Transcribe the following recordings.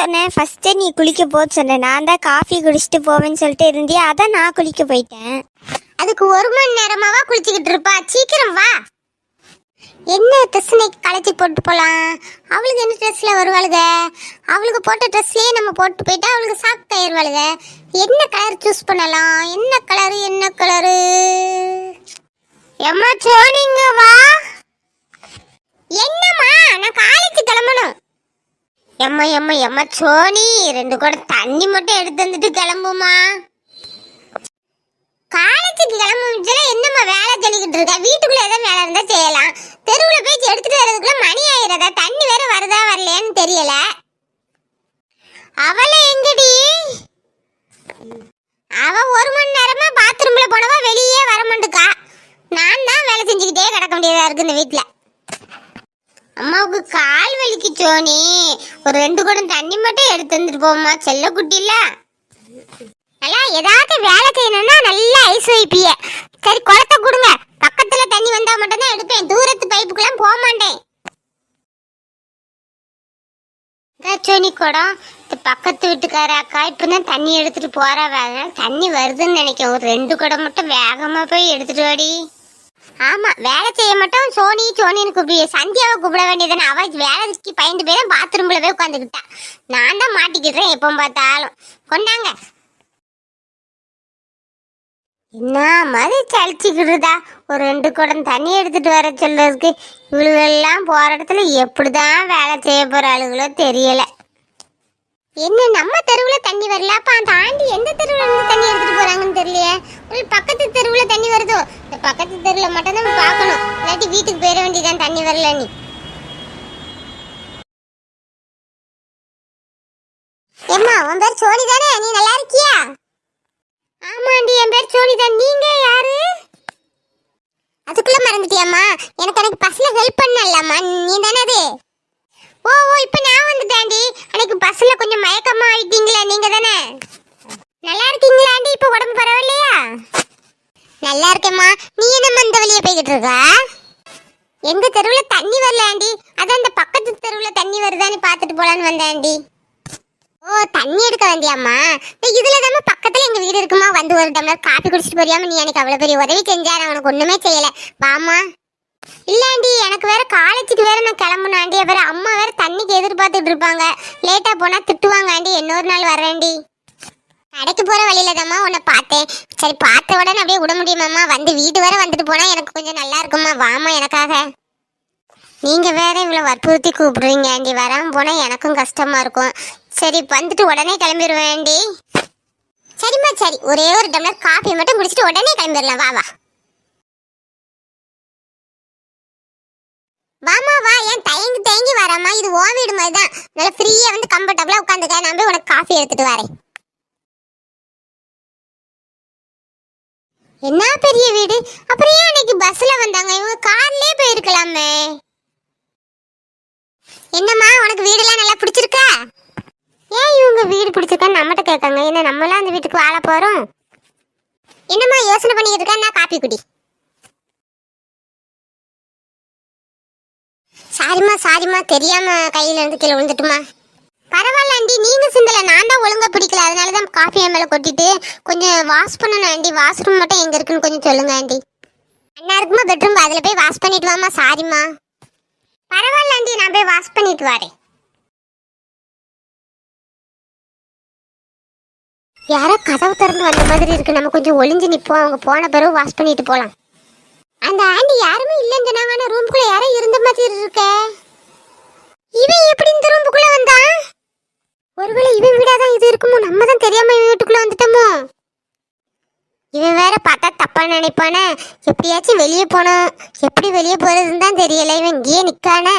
First நீ குளிக்க போன்னு சொன்ன. நான் தான் காஃபி குடிச்சிட்டு போவேன்னு சொல்லிட்டு இருந்தியா அதான் நான் குளிக்க போயிட்டேன். அதுக்கு ஒரு மணி நேரமாவா குளிச்சுக்கிட்டு இருப்பா? சீக்கிரம் வா. என்ன ட்ரெஸ் இன்னைக்கு களைச்சி போட்டு போலாம்? அவளுக்கு என்ன ட்ரெஸ்ல வருவாளுக? அவளுக்கு போட்ட ட்ரெஸ்லயே நம்ம போட்டு போயிட்டா அவளுக்கு சாப்பிட்டு ஆயிடுவாளுக என்ன கலர் சூஸ் பண்ணலாம்? என்ன கலர் என்ன கலரு எம்மா சோனிங்க வா என்னம்மா நான் காலேஜ் கிளம்பணும் எம்மா எம்மா எம்மா சோனி ரெண்டு குடம் தண்ணி மட்டும் எடுத்து வந்துட்டு கிளம்புமா? காலேஜுக்கு கிளம்புச்சுல என்னம்மா வேலை சொல்லிக்கிட்டு இருக்க? வீட்டுக்குள்ள ஏதாவது வேலை இருந்தா செய்யலாம். தெருவுல போய் எடுத்துட்டு வர்றதுக்குள்ள மணி ஆயிரதா? தண்ணி வேற வருதா வரலையான்னு தெரியல. அவளை எங்கடி? அவ ஒரு மணி நேரமா பாத்ரூம்ல போனவா வெளியே வர மாட்டுக்கா. நான் தான் வேலை செஞ்சுக்கிட்டே கிடக்க வேண்டியதா இருக்கு இந்த வீட்டுல அம்மாவுக்கு கால் வலிக்கு சோனி. ஒரு ரெண்டு குடம் தண்ணி மட்டும் எடுத்து வந்துட்டு போமா செல்ல குட்டில நல்லா ஏதாவது வேலை செய்யணும்னா நல்லா ஐஸ் வைப்பிய. சரி குளத்தை கொடுங்க. பக்கத்துல தண்ணி வந்தா மட்டும்தான் எடுப்பேன். தூரத்து பைப்புக்கெல்லாம் போக மாட்டேன். சோனி குடம். பக்கத்து வீட்டுக்கார அக்கா இப்பதான் தண்ணி எடுத்துட்டு போறா வேலை தண்ணி வருதுன்னு நினைக்கிறேன். ஒரு ரெண்டு குடம் மட்டும் வேகமா போய் எடுத்துட்டு வாடி. ஆமா வேலை செய்ய மட்டும். சோனி சோனின்னு கூப்பிடு. சந்தியாவை கூப்பிட வேண்டியதுன்னு அவ வேலைக்கு பயந்து போய் பாத்ரூம்ல போய் உட்காந்துக்கிட்டா நான் தான் மாட்டிக்கிட்டேன் எப்போ பார்த்தாலும். கொண்டாங்க. என்ன மாதிரி சளிச்சுக்கிட்டுதா ஒரு ரெண்டு குடம் தண்ணி எடுத்துட்டு வர சொல்றதுக்கு இவளுகெல்லாம் போற இடத்துல எப்படிதான் வேலை செய்ய போற ஆளுகளோ தெரியலை. என்ன நம்ம தெருவுல தண்ணி வரல? அப்ப ஆண்டி எந்த தெருவுல இருந்து தண்ணி எடுத்துட்டு போறாங்கன்னு தெரியலையே. ஒரு பக்கத்து தெருவுல தண்ணி வருதோ? இந்த பக்கத்து தெருவுல மட்டும் தான் பார்க்கணும். இல்லாட்டி வீட்டுக்கு போயிட வேண்டியதான் தண்ணி வரல நீ. ஏம்மா உன் பேர் சோனி தானே நீ நல்லா இருக்கியா? ஆமாண்டி என் பேர் சோனிதான் நீங்க யாரு? அதுக்குள்ள மறந்துட்டியாம்மா. எனக்கு எனக்கு பஸ்ல ஹெல்ப் பண்ணலாமா நீ தானே அது? ஓ ஓ இப்போ நான் வந்துட்டேன்டி. அன்னைக்கு பஸ்ல கொஞ்சம் மயக்கமா ஆயிட்டீங்களே நீங்க தானே? நல்லா இருக்கீங்களாண்டி இப்போ உடம்பு பரவாயில்லையா? நல்லா இருக்கேம்மா. நீ என்ன இந்த வழியே போய்கிட்டு இருக்கா? எங்க தெருவுல தண்ணி வரலாண்டி. அதான் அந்த பக்கத்து தெருவுல தண்ணி வருதான்னு பார்த்துட்டு போலான்னு வந்தேன் ஆண்டி ஓ தண்ணி எடுக்க வேண்டியாம்மா இதுல தானே பக்கத்துல எங்க வீடு இருக்குமா? வந்து ஒரு டம்ளர் காப்பி குடிச்சிட்டு போறியாம நீ எனக்கு அவ்வளவு பெரிய உதவி செஞ்சா நான் உனக்கு ஒண்ணுமே செய்யல. வாமா இல்லாண்டி எனக்கு வேற காலேஜுக்கு வேற நான் கிளம்பணும் ஆண்டி. வேற அம்மா வேற தண்ணிக்கு எதிர்பார்த்துட்டு இருப்பாங்க. லேட்டா போனா திட்டுவாங்க ஆண்டி. இன்னொரு நாள் வரேன்டி கடைக்கு போற வழியில தாம்மா உன்னை பார்த்தேன். சரி பார்த்த உடனே அப்படியே விட முடியுமாம்மா? வந்து வீடு வர வந்துட்டு போனா எனக்கு கொஞ்சம் நல்லா இருக்குமா வாமா எனக்காக. நீங்க வேற இவ்வளவு வற்புறுத்தி கூப்பிடுறீங்க ஆண்டி. வராம போனா எனக்கும் கஷ்டமா இருக்கும். சரி வந்துட்டு உடனே கிளம்பிடுவேன் ஆண்டி. சரிம்மா சரி. ஒரே ஒரு டம்ளர் காஃபி மட்டும் குடிச்சிட்டு உடனே கிளம்பிடலாம். வா வா. வாமா வா. ஏன் தயங்கி தயங்கி வராமா இது ஓ வீடு மாதிரி தான் நல்லா ஃப்ரீயா வந்து கம்ஃபர்டபுளா உட்காந்துக்க. நான் போய் உனக்கு காஃபி எடுத்துட்டு வரேன். என்ன பெரிய வீடு? அப்புறம் ஏன் அன்னைக்கு பஸ்ல வந்தாங்க? இவங்க கார்லயே போயிருக்கலாமே. என்னம்மா உனக்கு வீடெல்லாம் நல்லா பிடிச்சிருக்கா? ஏன் இவங்க வீடு பிடிச்சிருக்கான்னு நம்மகிட்ட கேட்காங்க. என்ன நம்மளாம் அந்த வீட்டுக்கு வாழ போறோம்? என்னம்மா யோசனை பண்ணிக்கிட்டு இருக்கா நான் காப்பி குடி. சாரிம்மா சாரிம்மா தெரியாம கையில இருந்து கீழே விழுந்துட்டுமா? பரவாயில்ல ஆண்டி நீங்க சிந்தல நான் தான் ஒழுங்கா பிடிக்கல. அதனால தான் காஃபி என் மேல கொட்டிட்டு கொஞ்சம் வாஷ் பண்ணணும் ஆண்டி. வாஷ்ரூம் மட்டும் எங்க இருக்குன்னு கொஞ்சம் சொல்லுங்க ஆண்டி. அண்ணா இருக்குமா பெட்ரூம் அதுல போய் வாஷ் பண்ணிட்டு வாமா சாரிம்மா. பரவாயில்ல ஆண்டி நான் போய் வாஷ் பண்ணிட்டு வரேன். யாரோ கதவு திறந்து வந்த மாதிரி இருக்கு. நம்ம கொஞ்சம் ஒளிஞ்சு நிப்போம். அவங்க போன பிறகு வாஷ் பண்ணிட்டு போலாம். அந்த ஆண்டி யாருமே இல்லைன்னு சொன்னாங்க. ஆனா ரூம்குள்ள யாரோ இருந்த மாதிரி இருக்க. இவன் எப்படி இந்த ரூமுக்குள்ள வந்தான் ஒருவேளை இவன் வீடாதான் இது இருக்குமோ? நம்ம தான் தெரியாம இவன் வீட்டுக்குள்ள வந்துட்டோமோ? இவன் வேற பார்த்தா தப்பா நினைப்பானே. எப்படியாச்சும் வெளியே போனோம் எப்படி வெளியே போறதுன்னு தான் தெரியல. இவன் இங்கேயே நிக்கானே.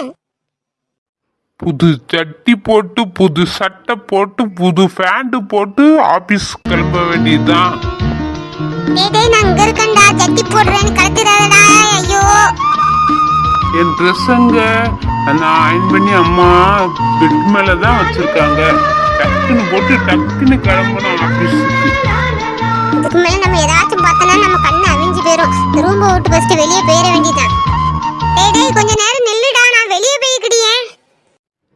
புது சட்டி போட்டு புது சட்டை போட்டு புது ஃபேண்ட் போட்டு ஆபீஸ் கிளம்ப வேண்டியதுதான். டேய் நான் இங்க இருக்கேன்டா. ஜட்டி போடுறேன்னு கலத்திடாதடா ஐயோ. என் ட்ரெஸ் நான் அயன் பண்ணி அம்மா பெட் மேல தான் வச்சிருக்காங்க. டக்குன்னு போட்டு டக்குன்னு கிளம்பணும் ஆபீஸுக்கு இதுக்கு மேல நம்ம ஏதாச்சும் பார்த்தோம்னா நம்ம கண்ணு அவிஞ்சு இந்த ரூமை விட்டு ஃபர்ஸ்ட் வெளியே போயிட வேண்டியதான் டேய் டேய் கொஞ்ச நேரம் நில்லுடா. நான் வெளியே போய்க்கிடியே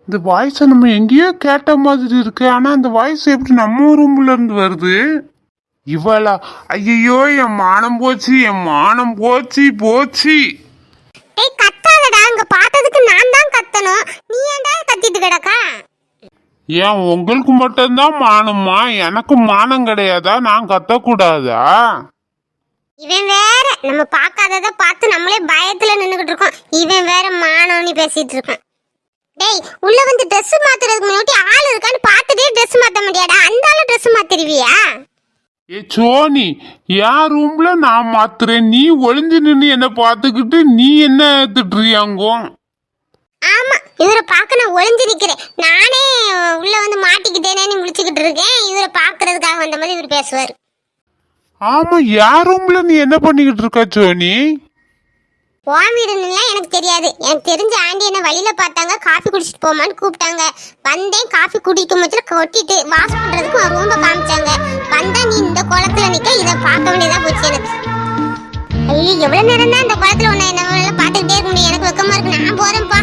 இந்த வாய்ஸை நம்ம எங்கேயோ கேட்ட மாதிரி இருக்கு. ஆனா அந்த வாய்ஸ் எப்படி நம்ம ரூம்ல இருந்து வருது? இவளா ஐயோ என் மானம் போச்சு என் மானம் போச்சு போச்சு. டேய் கத்தாதடா அங்க பார்த்ததுக்கு நான் தான் கத்தணும். நீ ஏன்டா கத்திட்டு கிடக்கா? ஏன் உங்களுக்கு மட்டும்தான் மானமா எனக்கு மானம் கிடையாதா? நான் கத்தக்கூடாதா? இவன் வேற நம்ம பார்க்காதத பார்த்து நம்மளே பயத்துல நின்னுகிட்டு இருக்கோம். இவன் வேற மானம்னு பேசிட்டு இருக்கான். டேய் உள்ள வந்து Dress மாத்துறதுக்கு முன்னாடி ஆள் இருக்கான்னு பார்த்துட்டே Dress மாத்த முடியாடா அந்த ஆளு Dress மாத்திருவியா ஏ சோனி என் ரூம்ல நான் மாத்துறேன். நீ ஒளிஞ்சு நின்று என்ன பார்த்துக்கிட்டு நீ என்ன திட்டுறியாங்கோ ஆமா இவரை பார்க்க நான் ஒளிஞ்சு நிக்கிறேன். நானே உள்ள வந்து மாட்டிக்கிட்டேனேன்னு முடிச்சுக்கிட்டு இருக்கேன். இவரை பார்க்கறதுக்காக வந்த மாதிரி இவர் பேசுவார். ஆமா என் ரூம்ல நீ என்ன பண்ணிக்கிட்டு இருக்க சோனி? உன் வீடுன்னுலாம் எனக்கு தெரியாது. எனக்கு தெரிஞ்ச ஆண்டி என்ன வழியில பார்த்தாங்க. காஃபி குடிச்சிட்டு போமான்னு கூப்பிட்டாங்க. வந்தேன் காஃபி குடிக்கும் போச்சுல கொட்டிட்டு வாஷ் பண்றதுக்கு ஒரு ரூம்ப காமிச்சாங்க பார்க்க வேண்டியதா போச்சு எனக்கு. ஐயோ எவ்வளவு நேரம் தான் இந்த குளத்துல உன்னை என்ன பார்த்துக்கிட்டே இருக்க முடியும். எனக்கு வெக்கமா இருக்கு. நான் போறேன்ப்பா.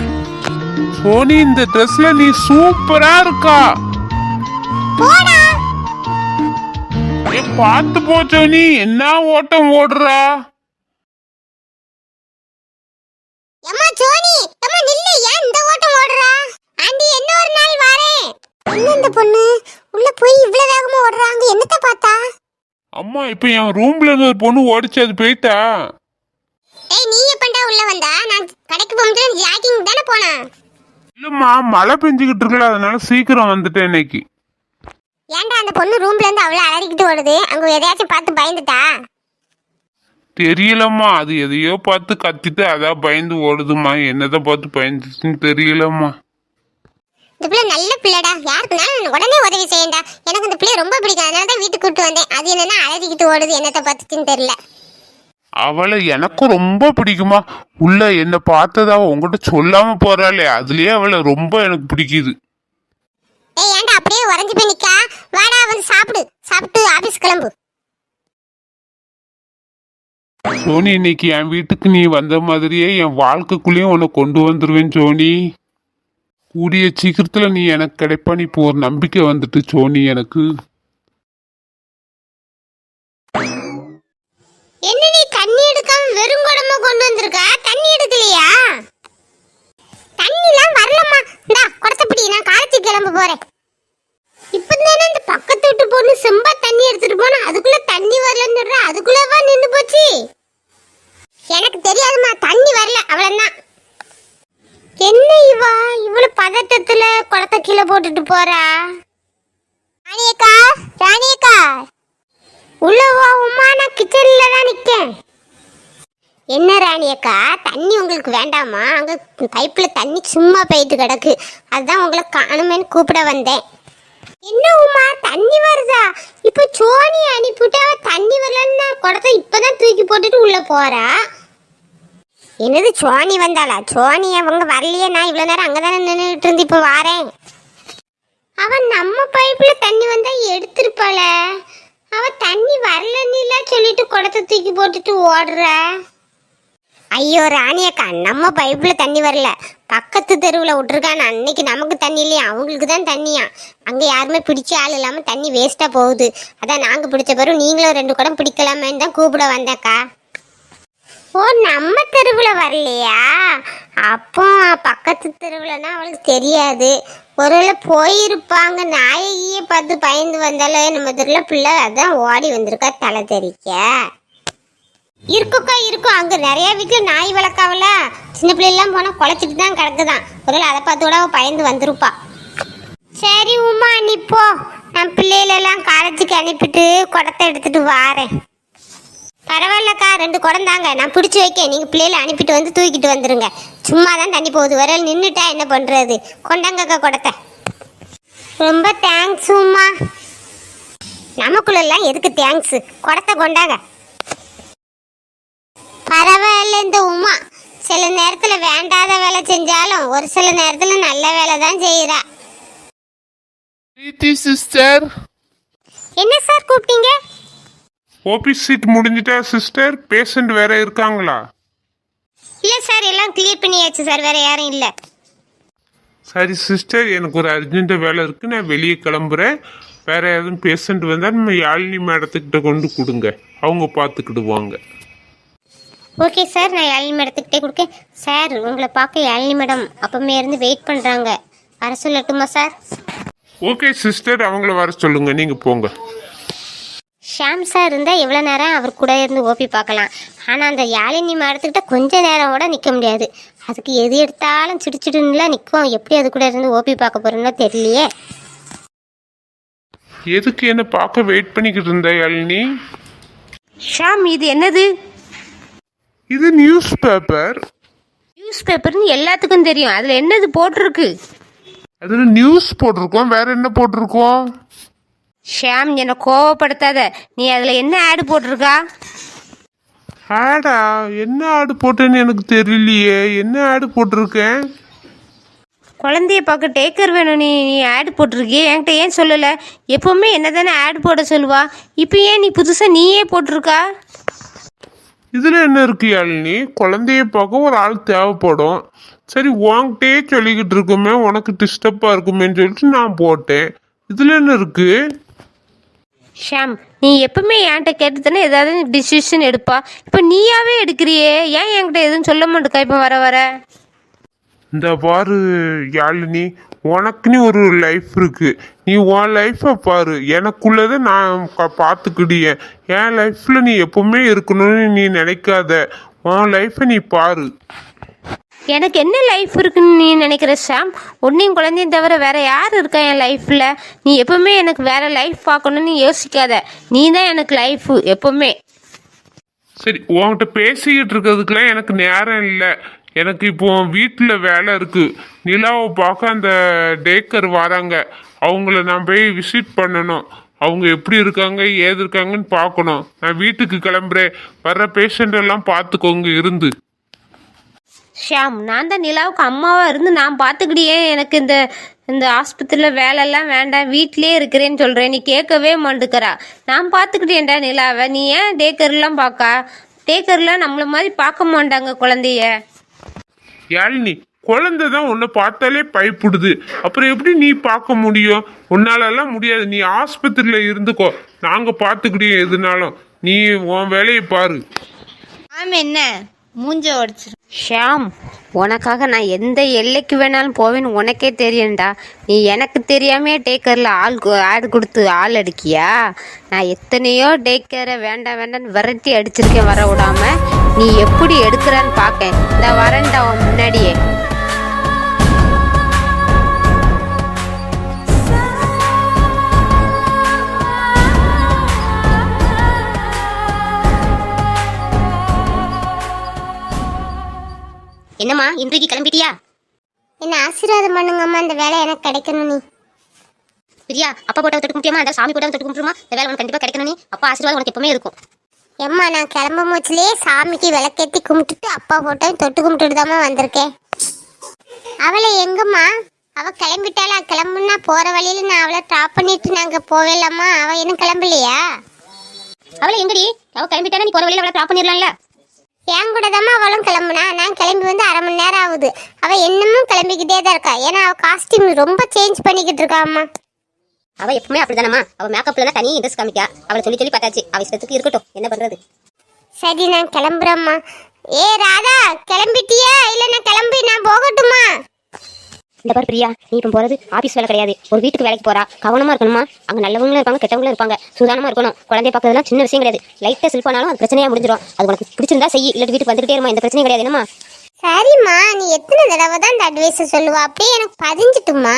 சோனி இந்த ட்ரெஸ்ல நீ சூப்பரா இருக்கா. போடா. ஏ பார்த்து போ சோனி. என்ன ஓட்டம் ஓடுறா? எம்மா சோனி எம்மா நில்லு. ஏன் இந்த ஓட்டம் ஓடுறா? ஆண்டி என்ன ஒரு நாள் வாரேன் என்ன இந்த பொண்ணு? உள்ள போய் இவ்வளவு வேகமா ஓடுறாங்க. என்னத்த பார்த்தா? அம்மா இப்ப என் ரூம்ல இருந்து ஒரு பொண்ணு ஓடிச்சு அது போயிட்டா? ஏய் நீ எப்பண்டா உள்ள வந்தா? நான் கடைக்கு போகும்போது ஜாக்கிங் தானே போனேன். இல்லம்மா மழை பெஞ்சுக்கிட்டு இருக்குல்ல அதனால சீக்கிரம் வந்துட்டேன் இன்னைக்கு. ஏன்டா அந்த பொண்ணு ரூம்ல இருந்து அவ்வளவு அலறிக்கிட்டு ஓடுது? அங்க எதையாச்சும் பார்த்து பயந்துட்டா? தெரியலம்மா அது எதையோ பார்த்து கத்திட்டு அதான் பயந்து ஓடுதுமா என்னதை பார்த்து பயந்துச்சுன்னு தெரியலம்மா. இந்த பிள்ளை நல்ல பிள்ளைடா. யாருக்குனாலும் நான் உடனே உதவி செய்யண்டா. எனக்கு இந்த பிள்ளை ரொம்ப பிடிக்கும். அதனால தான் வீட்டுக்கு கூட்டு வந்தேன். அது என்னன்னா அலறிக்கிட்டு ஓடுது. என்னத்தை பார்த்துச்சுன்னு தெரியல. அவளை எனக்கும் ரொம்ப பிடிக்குமா. உள்ள என்ன பார்த்ததா உங்ககிட்ட சொல்லாம போறாளே. அதுலயே அவளை ரொம்ப எனக்கு பிடிக்குது. ஏய் ஏன்டா அப்படியே உறைஞ்சு போய் நிக்கா? வாடா வந்து சாப்பிடு. சாப்பிட்டு ஆபீஸ் கிளம்பு. சோனி இன்னைக்கு என் வீட்டுக்கு நீ வந்த மாதிரியே என் வாழ்க்கைக்குள்ளேயும் உன்னை கொண்டு வந்துருவேன் சோனி. கூடிய சீக்கிரத்தில் நீ எனக்கு கிடைப்பா. நீ இப்போ ஒரு நம்பிக்கை வந்துட்டு சோனி எனக்கு. என்ன நீ தண்ணி எடுக்காம வெறும் குடமா கொண்டு வந்திருக்கா? தண்ணி எடுக்கலையா? தண்ணிலாம் வரலம்மா. இந்தா குடத்தப்படி நான் காலேஜுக்கு கிளம்ப போறேன். இப்போ தானே இந்த பக்கத்து வீட்டு பொண்ணு செம்பா தண்ணி எடுத்துட்டு போனா அதுக்குள்ள தண்ணி வரலன்னு சொல்ற அதுக்குள்ளவா நின்று போச்சு? எனக்கு தெரியாதும்மா தண்ணி வரல அவ்வளவுதான். என்ன இவா? இவ்வளவு பதட்டத்துல குளத்தை கீழே போட்டுட்டு போறா? ராணியக்கா ராணியக்கா. உள்ள வா உமா நான் கிச்சன்ல தான் நிக்கேன். என்ன ராணியக்கா? தண்ணி உங்களுக்கு வேண்டாமா? அங்க பைப்ல தண்ணி சும்மா போயிட்டு கிடக்கு. அதான் உங்களை காணுமேன்னு கூப்பிட வந்தேன். என்ன உமா? தண்ணி வருதா? இப்போ சோனி அனுப்பிட்டு அவ தண்ணி வரலன்னு குடத்தை இப்பதான் தூக்கி போட்டுட்டு உள்ள போறா? என்னது சோனி வந்தாளா? சோனி அவங்க வரலையே நான் இவ்வளோ நேரம் அங்கதானே நின்றுட்டு இருந்து இப்போ வாரேன். அவன் நம்ம பைப்பில் தண்ணி வந்தா எடுத்துருப்பாள. அவன் தண்ணி வரலன்னு சொல்லிட்டு குடத்தை தூக்கி போட்டுட்டு ஓடுற. ஐயோ ராணியக்கா நம்ம பைப்பில் தண்ணி வரல. பக்கத்து தெருவில் விட்ருக்கான் அன்னைக்கு நமக்கு தண்ணி இல்லையா? அவங்களுக்கு தான் தண்ணியா? அங்கே யாருமே பிடிச்ச ஆள் இல்லாமல் தண்ணி வேஸ்ட்டாக போகுது. அதான் நாங்கள் பிடிச்ச பிறகு நீங்களும் ரெண்டு குடம் பிடிக்கலாமேன்னு தான் கூப்பிட வந்தேக்கா ஓ நம்ம தெருவில் வரலையா? அப்போ பக்கத்து தெருவில்னா அவளுக்கு தெரியாது. ஒருவேளை போயிருப்பாங்க. நாயகியே பார்த்து பயந்து வந்தாலும் நம்ம தெருவில் பிள்ளை அதான் ஓடி வந்திருக்கா தலை தெரிக்க இருக்குக்கா இருக்கும். அங்க நிறைய வீட்டில் நாய் வளர்க்காவல. சின்ன பிள்ளைலாம் போனால் குலைச்சிட்டு தான் கிடக்குதான். ஒருவேளை அதை பார்த்து கூட அவள் பயந்து வந்திருப்பா. சரி உமா நீ போ. நான் பிள்ளைகளெல்லாம் காலேஜுக்கு அனுப்பிட்டு குடத்தை எடுத்துட்டு வாரேன். பரவாயில்லக்கா ரெண்டு குடம் தாங்க. நான் பிடிச்சி வைக்க நீங்க பிள்ளைகளை அனுப்பிட்டு வந்து தூக்கிட்டு வந்துருங்க. சும்மா தான் தண்ணி போகுது. வர நின்றுட்டா என்ன பண்றது? கொண்டாங்கக்கா குடத்தை. ரொம்ப தேங்க்ஸ் உமா நமக்குள்ளெல்லாம் எதுக்கு தேங்க்ஸ் குடத்தை கொண்டாங்க. பரவாயில்ல இந்த உமா. சில நேரத்துல வேண்டாத வேலை செஞ்சாலும் ஒரு சில நேரத்துல நல்ல வேலை தான் சிஸ்டர் என்ன சார் கூப்பிட்டீங்க? ஓபி சீட் முடிஞ்சிட்டா சிஸ்டர் பேஷண்ட் வேற இருக்காங்களா? இல்ல சார் எல்லாம் கிளியர் பண்ணியாச்சு சார் வேற யாரும் இல்ல. சரி சிஸ்டர் எனக்கு ஒரு அர்ஜென்ட் வேலை இருக்கு. நான் வெளியே கிளம்புறேன். வேற எதுவும் பேஷண்ட் வந்தால் நம்ம யாழினி மேடத்துக்கிட்ட கொண்டு கொடுங்க. அவங்க பார்த்துக்கிடுவாங்க. ஓகே சார் நான் யாழினி மேடத்துக்கிட்டே கொடுக்கேன். சார் உங்களை பார்க்க யாழினி மேடம் அப்பமே இருந்து வெயிட் பண்ணுறாங்க வர சொல்லட்டுமா சார் ஓகே சிஸ்டர் அவங்கள வர சொல்லுங்க. நீங்க போங்க. ஷாம் சார் இருந்தால் எவ்வளோ நேரம் அவர் கூட இருந்து ஓபி பார்க்கலாம். ஆனால் அந்த யாழினி மேடத்துக்கிட்ட கொஞ்ச நேரம் கூட நிற்க முடியாது. அதுக்கு எது எடுத்தாலும் சிடிச்சிடுன்னுலாம் நிற்கும் எப்படி அது கூட இருந்து ஓபி பார்க்க போகிறோன்னோ தெரியலையே. எதுக்கு என்ன பார்க்க வெயிட் பண்ணிக்கிட்டு இருந்த யாழினி? ஷாம் இது என்னது? இது நியூஸ் பேப்பர் நியூஸ் பேப்பர்னு எல்லாத்துக்கும் தெரியும். அதில் என்னது போட்டிருக்கு? அதுல நியூஸ் போட்டிருக்கோம். வேற என்ன போட்டிருக்கோம்? ஷாம் என்னை கோவப்படுத்தாத. நீ அதில் என்ன ஆடு போட்டிருக்கா? ஆடா என்ன ஆடு போட்டேன்னு எனக்கு தெரியலையே. என்ன ஆடு போட்டிருக்கேன்? குழந்தைய பார்க்க டேக்கர் வேணும். நீ நீ ஆடு போட்டிருக்கியே. என்கிட்ட ஏன் சொல்லலை? எப்போவுமே என்ன தானே ஆடு போட சொல்லுவா. இப்போ ஏன் நீ புதுசாக நீயே போட்டிருக்கா? இதுல என்ன இருக்கு யாழினி? குழந்தைய பார்க்க ஒரு ஆள் தேவைப்படும். சரி உன்கிட்டயே சொல்லிக்கிட்டு இருக்குமே. உனக்கு டிஸ்டர்பா இருக்குமேன்னு சொல்லிட்டு நான் போட்டேன். இதுல என்ன இருக்கு? ஷாம் நீ எப்பவுமே என்கிட்ட கேட்டு தானே ஏதாவது டிசிஷன் எடுப்பா. இப்போ நீயாவே எடுக்கிறியே. ஏன் என்கிட்ட எதுவும் சொல்ல மாட்டேக்கா இப்போ வர வர? இந்த பாரு யாழினி உனக்குன்னு ஒரு லைஃப் இருக்கு. நீ உன் லைஃப்பை பாரு. எனக்குள்ளதை நான் பா- பார்த்துக்கிடியேன் என் லைஃப்பில் நீ எப்பவுமே இருக்கணும்னு நீ நினைக்காத. உன் லைஃப்பை நீ பாரு. எனக்கு என்ன லைஃப் இருக்குன்னு நீ நினைக்கிற ஷாம்? உன்னையும் குழந்தையும் தவிர வேறு யார் இருக்கா என் லைஃப்பில் நீ எப்போவுமே எனக்கு வேறு லைஃப் பார்க்கணும்னு யோசிக்காத. நீ தான் எனக்கு லைஃப் எப்போவுமே. சரி உன்கிட்ட பேசிக்கிட்டு இருக்கிறதுக்குலாம் எனக்கு நேரம் இல்லை. எனக்கு இப்போ வீட்டில் வேலை இருக்குது நிலாவை பார்க்க அந்த டேக்கர் வராங்க. அவங்கள நான் போய் விசிட் பண்ணணும். அவங்க எப்படி இருக்காங்க ஏது இருக்காங்கன்னு பார்க்கணும். நான் வீட்டுக்கு கிளம்புறேன். வர்ற பேஷண்ட் எல்லாம் பார்த்துக்கோங்க இருந்து. ஷாம் நான் தான் நிலாவுக்கு அம்மாவா இருந்து நான் பார்த்துக்கிட்டியே எனக்கு இந்த இந்த ஆஸ்பத்திரியில் வேலையெல்லாம் வேண்டாம் வீட்டிலே இருக்கிறேன்னு சொல்கிறேன் நீ கேட்கவே மாட்டுக்கிறா. நான் பார்த்துக்கிட்டேன்டா நிலாவை நீ ஏன் டேக்கர்லாம் பார்க்கா? டேக்கர்லாம் நம்மள மாதிரி பார்க்க மாட்டாங்க குழந்தைய. யாழினி குழந்தை தான் உன்னை பார்த்தாலே பயப்படுது. அப்புறம் எப்படி நீ பார்க்க முடியும்? உன்னாலெல்லாம் முடியாது. நீ ஆஸ்பத்திரியில் இருந்துக்கோ. நாங்கள் பார்த்துக்கிட்டே எதுனாலும். நீ உன் வேலையை பாரு. ஆமாம் என்ன? மூஞ்ச உடச்சிரு. ஷியாம் உனக்காக நான் எந்த எல்லைக்கு வேணாலும் போவேன்னு உனக்கே தெரியும்டா. நீ எனக்கு தெரியாமே டேக்கரில் ஆள் ஆடு கொடுத்து ஆள் அடிக்கியா? நான் எத்தனையோ டேக்கரை வேண்டாம் வேண்டாம்னு விரட்டி அடிச்சிருக்கேன் வர விடாம. நீ எப்படி எடுக்கிறான்னு பார்க்கேன் இந்த வரேன்டா உன் முன்னாடியே. என்னம்மா இன்றைக்கு கிளம்பிட்டியா? என்ன ஆசீர்வாதம் பண்ணுங்கம்மா இந்த வேலை எனக்கு கிடைக்கணும் நீ. பிரியா அப்பா போட்டோ தொட்டு கும்பிட்டியமா அந்த சாமி போட்டோ தொட்டு கும்பிட்டுமா இந்த வேலை உனக்கு கண்டிப்பாக கிடைக்கணும் நீ. அப்பா ஆசீர்வாதம் உனக்கு எப்பவுமே இருக்கும். எம்மா நான் கிளம்ப மூச்சிலேயே சாமிக்கு விளக்கேத்தி கும்பிட்டுட்டு அப்பா போட்டோ தொட்டு கும்பிட்டுட்டு தாம்மா வந்திருக்கேன். அவளை எங்கம்மா? அவ கிளம்பிட்டாளா? கிளம்புனா போற வழியில நான் அவளை ட்ராப் பண்ணிட்டு நாங்க போவேலாமா அவ இன்னும் கிளம்பலையா? அவளை எங்கடி? அவ கிளம்பிட்டானா நீ போற வழியில அவளை ட்ராப் பண்ணிடலாம்ல? என் கூட தாம்மா அவளும் கிளம்புனா. நான் கிளம்பி வந்து அரை மணி நேரம் ஆகுது. அவ இன்னமும் கிளம்பிக்கிட்டே தான் இருக்கா. ஏன்னா அவ காஸ்டியூம் ரொம்ப சேஞ்ச் பண்ணிக்கிட்டு இருக்கா அம்மா அவ எப்பவுமே அப்படிதானம்மா. அவ மேக்கப்ல தனி இன்ட்ரெஸ்ட் காமிக்கா. அவளை சொல்லி சொல்லி பார்த்தாச்சு. அவ இஷ்டத்துக்கு இருக்கட்டும். என்ன பண்றது? சரி நான் கிளம்புறேம்மா. ஏ ராதா கிளம்பிட்டியா? இல்ல நான் கிளம்பி நான் போகட்டுமா? இந்த பாரு பிரியா நீ இப்போ போறது ஆபீஸ் வேலை கிடையாது. ஒரு வீட்டுக்கு வேலைக்கு போறா. கவனமா இருக்கணுமா? அங்க நல்லவங்களும் இருப்பாங்க கெட்டவங்களும் இருப்பாங்க. சூதானமா இருக்கணும். குழந்தைய பார்க்கறதுலாம் சின்ன விஷயம் கிடையாது. லைட்டா சில் பண்ணாலும் அது பிரச்சனையா முடிஞ்சிடும் அது உனக்கு பிடிச்சிருந்தா செய். இல்லாட்டி வீட்டுக்கு வந்துகிட்டே இருமா. இந்த பிரச்சனை கிடையாது. என்னமா சரிம்மா நீ எத்தனை தடவை தான் இந்த அட்வைஸை சொல்லுவா? அப்படியே எனக்கு பதிஞ்சிட்டுமா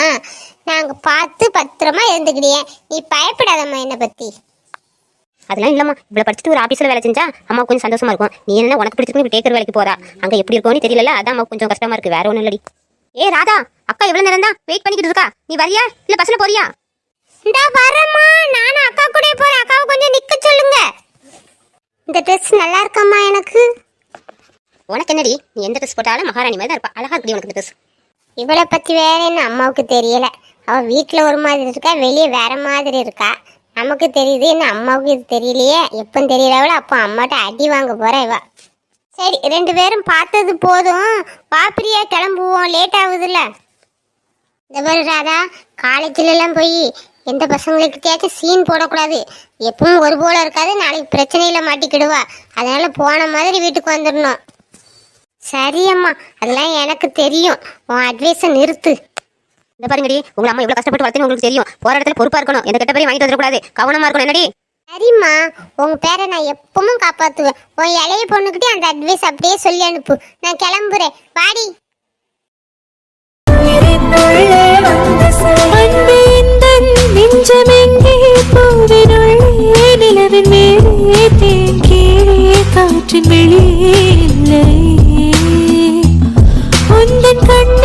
நாங்க பார்த்து பத்திரமா இருந்துக்கிட்டேன் நீ பயப்படாதம்மா என்னை பத்தி. அதெல்லாம் இல்லம்மா. இவ்வளவு படிச்சுட்டு ஒரு ஆபீஸ்ல வேலை செஞ்சா அம்மா கொஞ்சம் சந்தோஷமா இருக்கும். நீ என்ன உனக்கு பிடிச்சிருக்கு டேக்கர் வேலைக்கு போறா. அங்க எப்படி இருக்கும்னு தெரியல அதான் அம்மா கொஞ்சம் கஷ்டமா இருக்கு. வேற ஒண்ணும் இல்லடி. ஏ ராதா அக்கா எவ்வளவு நேரம் தான் வெயிட் பண்ணிக்கிட்டு இருக்கா. நீ வரியா? இல்ல பஸ்ல போறியா? இந்த வரம்மா. நானும் அக்கா கூட போறேன். அக்காவை கொஞ்சம் நிக்க சொல்லுங்க. இந்த ட்ரெஸ் நல்லா இருக்காம்மா எனக்கு. உனக்கு என்னடி? நீ எந்த ட்ரெஸ் போட்டாலும் மகாராணி மாதிரி தான் இருப்பா. அழகா இருக்குடி உனக்கு ட்ரெஸ் இவளை பத்தி வேற என்ன அம்மாவுக்கு தெரியல. அவ வீட்ல ஒரு மாதிரி இருக்கா வெளியே வேற மாதிரி இருக்கா? நமக்கு தெரியுது. என்ன அம்மாவுக்கு இது தெரியலையே? எப்போ தெரியலவளோ அப்போ அம்மாட்ட அடி வாங்க போறா இவா. சரி ரெண்டு பேரும் பார்த்தது போதும். வா கிளம்புவோம். லேட் ஆகுதுல்ல. இந்த மாதிரி ராதா காலேஜிலலாம் போய் எந்த பசங்களுக்கிட்டயாச்சும் சீன் போடக்கூடாது. எப்பவும் ஒரு போல இருக்காது நாளைக்கு பிரச்சனையில் மாட்டிக்கிடுவா. அதனால் போன மாதிரி வீட்டுக்கு வந்துடணும். சரி அம்மா அதெல்லாம் எனக்கு தெரியும். உன் அட்வைஸை நிறுத்து. இந்த பாருங்கடி உங்க அம்மா எவ்வளவு கஷ்டப்பட்டு வளர்த்துன்னு உங்களுக்கு தெரியும். போற இடத்துல பொறுப்பா இருக்கணும். எந்த கெட்ட பேரையும் வாங்கிட்டு வந்துடக்கூடாது. கவனமா இருக்கணும். என்னடி? சரிம்மா உங்க பேரை நான் எப்பவும் காப்பாற்றுவேன் உன் இளைய பொண்ணுக்கிட்டே அந்த அட்வைஸ் அப்படியே சொல்லி அனுப்பு. நான் கிளம்புறேன். வாடி. நெஞ்சமெங்கே பூவினுள்ளே காற்றின் வெளியே உந்தன் கண்